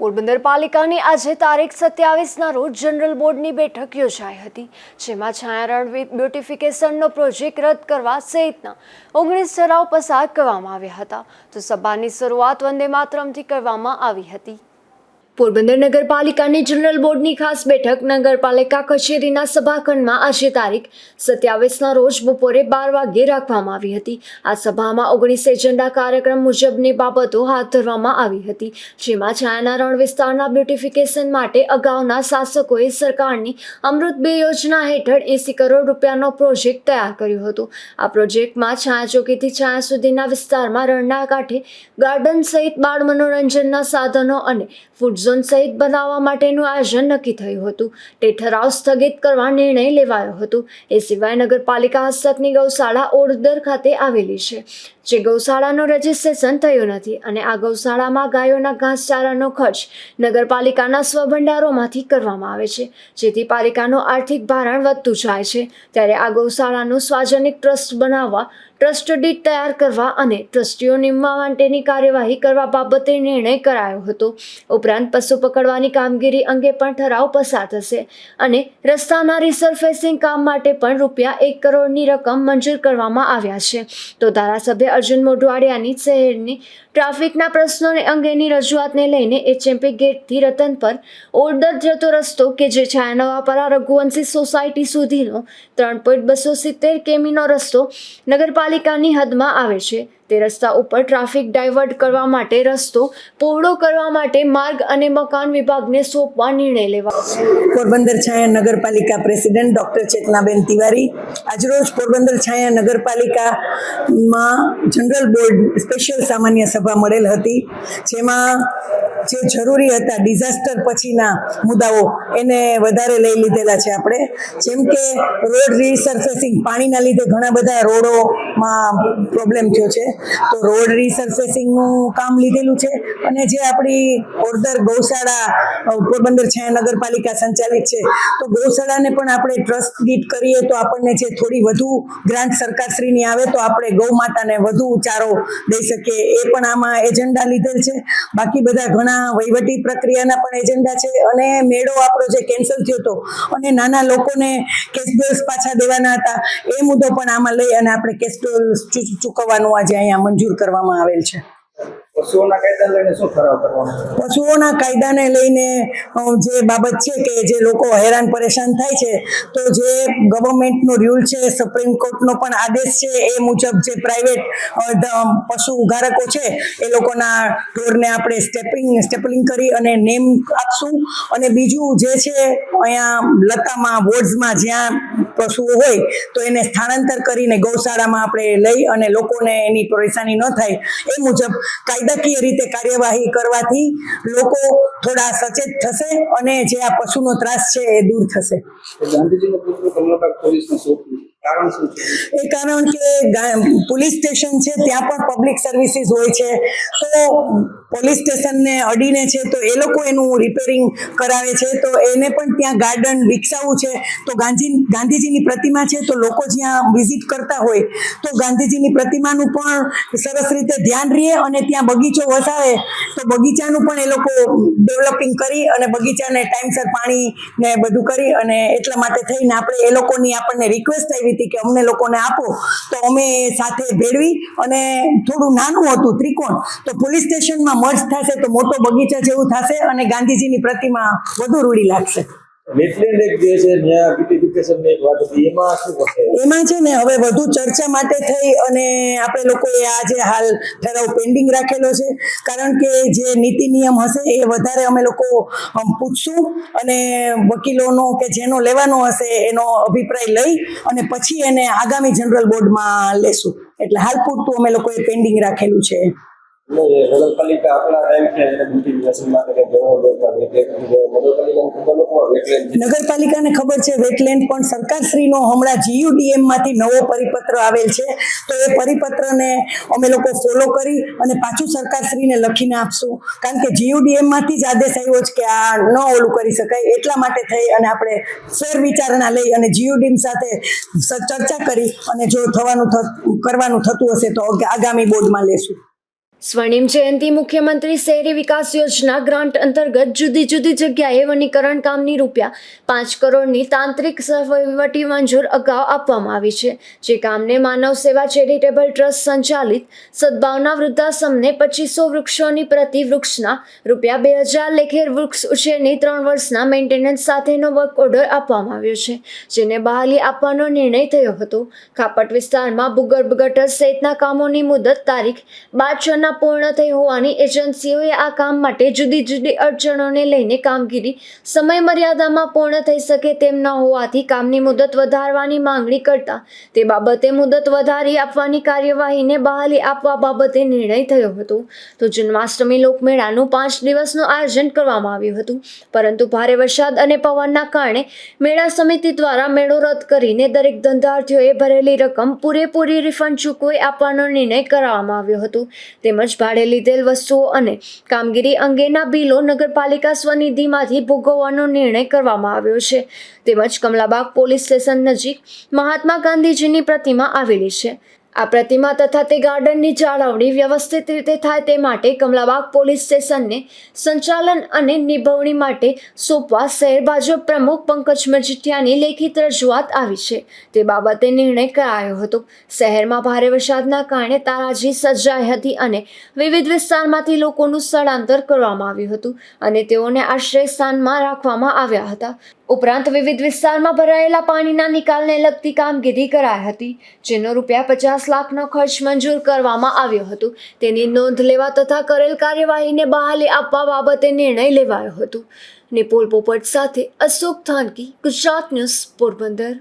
પોરબંદર પાલિકાની આજે તારીખ સત્યાવીસના રોજ જનરલ બોર્ડની બેઠક યોજાઈ હતી, જેમાં છાયારણ બ્યુટિફિકેશનનો પ્રોજેક્ટ રદ કરવા સહિતના ઓગણીસ ઠરાવ પસાર કરવામાં આવ્યા હતા. તો સભાની શરૂઆત વંદે માતરમથી કરવામાં આવી હતી. પોરબંદર નગરપાલિકાની જનરલ બોર્ડની ખાસ બેઠક નગરપાલિકા કચેરીના સભાખંડમાં આજે તારીખ સત્યાવીસના રોજ બપોરે બાર વાગ્યે રાખવામાં આવી હતી. આ સભામાં ઓગણીસ એજન્ડા કાર્યક્રમ મુજબની બાબતો હાથ ધરવામાં આવી હતી. જેમાં છાયાના રણ વિસ્તારના બ્યુટિફિકેશન માટે અગાઉના શાસકોએ સરકારની અમૃત બે યોજના હેઠળ એસી કરોડ રૂપિયાનો પ્રોજેક્ટ તૈયાર કર્યો હતો. આ પ્રોજેક્ટમાં છાયા ચોકીથી છાયા સુધીના વિસ્તારમાં રણના કાંઠે ગાર્ડન સહિત બાળ મનોરંજનના સાધનો અને ફૂડ ઝોન સહિત બનાવવા માટેનું આયોજન નક્કી થયું હતું. તે ઠરાવ સ્થગિત કરવા નિર્ણય લેવાયો હતો. એ સિવાય નગરપાલિકા હસ્તકની ગૌશાળા ઓડદર ખાતે આવેલી છે, જે ગૌશાળાનું રજિસ્ટ્રેશન થયું નથી અને આ ગૌશાળામાં ગાયોના ઘાસચારાનો ખર્ચ નગરપાલિકાના સ્વભંડારોમાંથી કરવામાં આવે છે, જેથી પાલિકાનું આર્થિક ભારણ વધતું જાય છે. ત્યારે આ ગૌશાળાનું સ્વાજનિક ટ્રસ્ટ બનાવવા ટ્રસ્ટ ડીટ તૈયાર કરવા અને ટ્રસ્ટીઓ નિમવા માટેની કાર્યવાહી કરવા બાબતે નિર્ણય કરાયો હતો. ઉપરાંત પશુ પકડવાની કામગીરી અંગે પણ ઠરાવ પસાર થશે અને રસ્તાના રિસર્ફેસિંગ કામ માટે પણ રૂપિયા એક કરોડની રકમ મંજૂર કરવામાં આવ્યા છે. તો ધારાસભ્ય અર્જુન મોઢવાડિયાની શહેરની ટ્રાફિકના પ્રશ્નોને અંગેની રજૂઆતને લઈને એચએમપી ગેટથી રતન પર ઓરદર જતો રસ્તો કે જે છાયાનવાપરા રઘુવંશી સોસાયટી સુધીનો ત્રણ પોઈન્ટ બસો સિત્તેર કેમીનો રસ્તો નગરપાલિકાની હદમાં આવે છે. તે રસ્તા ઉપર ટ્રાફિક ડાયવર્ટ કરવા માટે રસ્તો પહોળો કરવા માટે માર્ગ અને મકાન વિભાગને સોંપવા નિર્ણય લેવા પોરબંદર છાયા નગરપાલિકા પ્રેસિડેન્ટ ડૉક્ટર ચેતનાબેન તિવારી આજરોજ પોરબંદર છાયા નગરપાલિકામાં જનરલ બોર્ડ સ્પેશિયલ સામાન્ય સભા મળેલ હતી, જેમાં જે જરૂરી હતા ડિઝાસ્ટર પછીના મુદ્દાઓ, એને વધારે લઈ લીધેલા છે આપણે. જેમ કે રોડ રીસર્ફેસિંગ પાણીના લીધે ઘણા બધા રોડોમાં પ્રોબ્લેમ થયો છે. તો રોડ રીસર્ફેસિંગનું કામ લીધેલું છે અને જે આપણી ઓરદર ગૌશાળા પોરબંદર છાયા નગરપાલિકા સંચાલિત છે. તો ગૌશાળાને પણ આપણે ટ્રસ્ટ ગીટ કરીએ તો આપણને જે થોડી વધુ ગ્રાન્ટ સરકારશ્રીની આવે તો આપણે ગૌ માતાને વધુ ચારો દઈ શકીએ. એ પણ આમાં એજન્ડા લીધેલ છે. બાકી બધા ઘણા વહીવટી પ્રક્રિયાના પણ એજન્ડા છે. અને મેળો આપણો જે કેન્સલ થયો હતો, અને નાના લોકોને કેશ પાછા દેવાના હતા, એ મુદ્દો પણ આમાં લઈ અને આપણે કેશ ચૂકવવાનું આજે અહીંયા મંજૂર કરવામાં આવેલ છે. પશુઓના કાયદા લઈને કાયદાને લઈને જે બાબત છે કે જે લોકો હેરાન પરેશાન થાય છે, તો જે ગવર્મેન્ટનો રૂલ છે, સુપ્રીમ કોર્ટનો પણ આદેશ છે, એ મુજબ જે પ્રાઇવેટ પશુ ઉઘારકો છે, એ લોકોના ઢોરને આપણે સ્ટેપિંગ, સ્ટેપલિંગ કરી અને નેમ આપશું અને બીજું જે છે, અહીંયા લતામાં વોર્ડ્સમાં જ્યાં પશુઓ હોય, તો એને સ્થળાંતર કરીને ગૌશાળામાં આપણે લઈ અને લોકોને એની પરેશાની ન થાય. એ મુજબ કાયદાકીય રીતે કાર્યવાહી કરવાથી લોકો થોડા સચેત થશે અને જે આ પશુનો ત્રાસ છે, એ દૂર થશે. ગાંધીજીનો પુત્ર કમલાબાગ પોલીસને સોંપ્યું એ કારણ કે પોલીસ સ્ટેશન છે, ત્યાં પણ પબ્લિક સર્વિસીસ હોય છે. તો પોલીસ સ્ટેશનને અડીને છે, તો એ લોકો એનું રિપેરિંગ કરાવે છે. તો એને પણ ત્યાં ગાર્ડન વિકસાવવું છે. તો ગાંધી, ગાંધીજીની પ્રતિમા છે, તો લોકો જ્યાં વિઝિટ કરતા હોય, તો ગાંધીજીની પ્રતિમાનું પણ સરસ રીતે ધ્યાન રહે અને ત્યાં બગીચો વસાવે તો બગીચાનું પણ એ લોકો ડેવલપિંગ કરી અને બગીચાને ટાઈમસર પાણી ને બધું કરી અને એટલા માટે થઈને આપણે એ લોકોની આપણને રિક્વેસ્ટ આવી હતી કે અમને લોકોને આપો, તો અમે સાથે ભેળવી અને થોડું નાનું હતું ત્રિકોણ, તો પોલીસ સ્ટેશનમાં મર્જ થશે તો મોટો બગીચા જેવું થશે અને ગાંધીજીની પ્રતિમા વધુ રૂડી લાગશે. એમાં છે ને હવે વધુ ચર્ચા માટે થઈ અને આપણે લોકોએ જે હાલ ઠરાવ પેન્ડિંગ રાખેલો છે, કારણ કે જે નીતિ નિયમ હશે એ વધારે અમે લોકો પૂછશું અને વકીલોનો કે જેનો લેવાનો હશે એનો અભિપ્રાય લઈ અને પછી એને આગામી જનરલ બોર્ડમાં લેશું. એટલે હાલ પૂરતું અમે લોકોએ પેન્ડિંગ રાખેલું છે. નગરપાલિકાને ખબર છે. વેટલેન્ડ પણ સરકારશ્રીનો હમણાં જીયુડીએમમાંથી નવો પરિપત્ર આવેલ છે. તો એ પરિપત્રને અમે લોકો ફોલો કરી અને પાછું સરકારશ્રીને લખીને આપશું. કારણ કે જીયુડીએમમાંથી જ આદેશ આવ્યો છે કે આ ન ઓલું કરી શકાય. એટલા માટે થઈ અને આપણે ફેર વિચારણા લઈ અને જીયુડીએમ સાથે ચર્ચા કરી અને જો થવાનું કરવાનું થતું હશે તો આગામી બોર્ડમાં લેશું. સ્વર્ણિમ જયંતિ મુખ્યમંત્રી શહેરી વિકાસ યોજના ગ્રાન્ટ અંતર્ગત જુદી જુદી જગ્યાએ વનીકરણ કામની રૂપિયા પાંચ કરોડની તાંત્રિક વહીવટી મંજૂર અગાઉ આપવામાં આવી છે, જે કામને માનવ સેવા ચેરિટેબલ ટ્રસ્ટ સંચાલિત સદભાવના વૃદ્ધાશ્રમને પચીસો વૃક્ષોની પ્રતિ વૃક્ષના રૂપિયા બે હજાર લેખે વૃક્ષ ઉછેરની ત્રણ વર્ષના મેન્ટેનન્સ સાથેનો વર્ક ઓર્ડર આપવામાં આવ્યો છે, જેને બહાલી આપવાનો નિર્ણય થયો હતો. કાપટ વિસ્તારમાં ભૂગર્ભ ગટર સહિતના કામોની મુદત તારીખ બાર પૂર્ણ થઈ હોવાની એજન્સીઓએ આ કામ માટે જુદી જુદી અડચણોને લઈને કામગીરી સમય મર્યાદામાં પૂર્ણ થઈ શકે તેમ ન હોવાથી કામની મુદત વધારવાની માંગણી કરતા તે બાબતે મુદત વધારી આપવાની કાર્યવાહીને બહાલી આપવા બાબતે નિર્ણય થયો હતો. તો જન્માષ્ટમી લોકમેળાનું પાંચ દિવસનું આયોજન કરવામાં આવ્યું હતું. પરંતુ ભારે વરસાદ અને પવનના કારણે મેળા સમિતિ દ્વારા મેળો રદ કરીને દરેક ધંધાર્થીઓએ ભરેલી રકમ પૂરેપૂરી રિફંડ ચૂકવી આપવાનો નિર્ણય કરવામાં આવ્યો હતો. તેમજ ભાડે લીધેલ વસ્તુઓ અને કામગીરી અંગેના બિલો નગરપાલિકા સ્વનિધિમાંથી ભોગવવાનો નિર્ણય કરવામાં આવ્યો છે. તેમજ કમલાબાગ પોલીસ સ્ટેશન નજીક મહાત્મા ગાંધીજીની પ્રતિમા આવેલી છે. આ પ્રતિમા તથા તે ગાર્ડનની જાળવણી વ્યવસ્થિત રીતે થાય તે માટે કમલાબાગ પોલીસ સ્ટેશનને સંચાલન અને નિભવણી માટે સોંપવા શહેર ભાજપ પ્રમુખ પંકજ મજીઠિયાની લેખિત રજૂઆત આવી છે. તે બાબતે નિર્ણય કરાયો હતો. શહેરમાં ભારે વરસાદના કારણે તારાજી સર્જાઈ હતી અને વિવિધ વિસ્તારમાંથી લોકોનું સ્થળાંતર કરવામાં આવ્યું હતું અને તેઓને આશ્રય સ્થાનમાં રાખવામાં આવ્યા હતા. ઉપરાંત વિવિધ વિસ્તારમાં ભરાયેલા પાણીના નિકાલને લગતી કામગીરી કરાઈ હતી, જેનો રૂપિયા પચાસ લાખનો ખર્ચ મંજૂર કરવામાં આવ્યો હતો. તેની નોંધ લેવા તથા કરેલ કાર્યવાહીને બહાલી આપવા બાબતે નિર્ણય લેવાયો હતો. નિપુલ પોપટ સાથે અશોક થાનકી, ગુજરાત ન્યૂઝ પોરબંદર.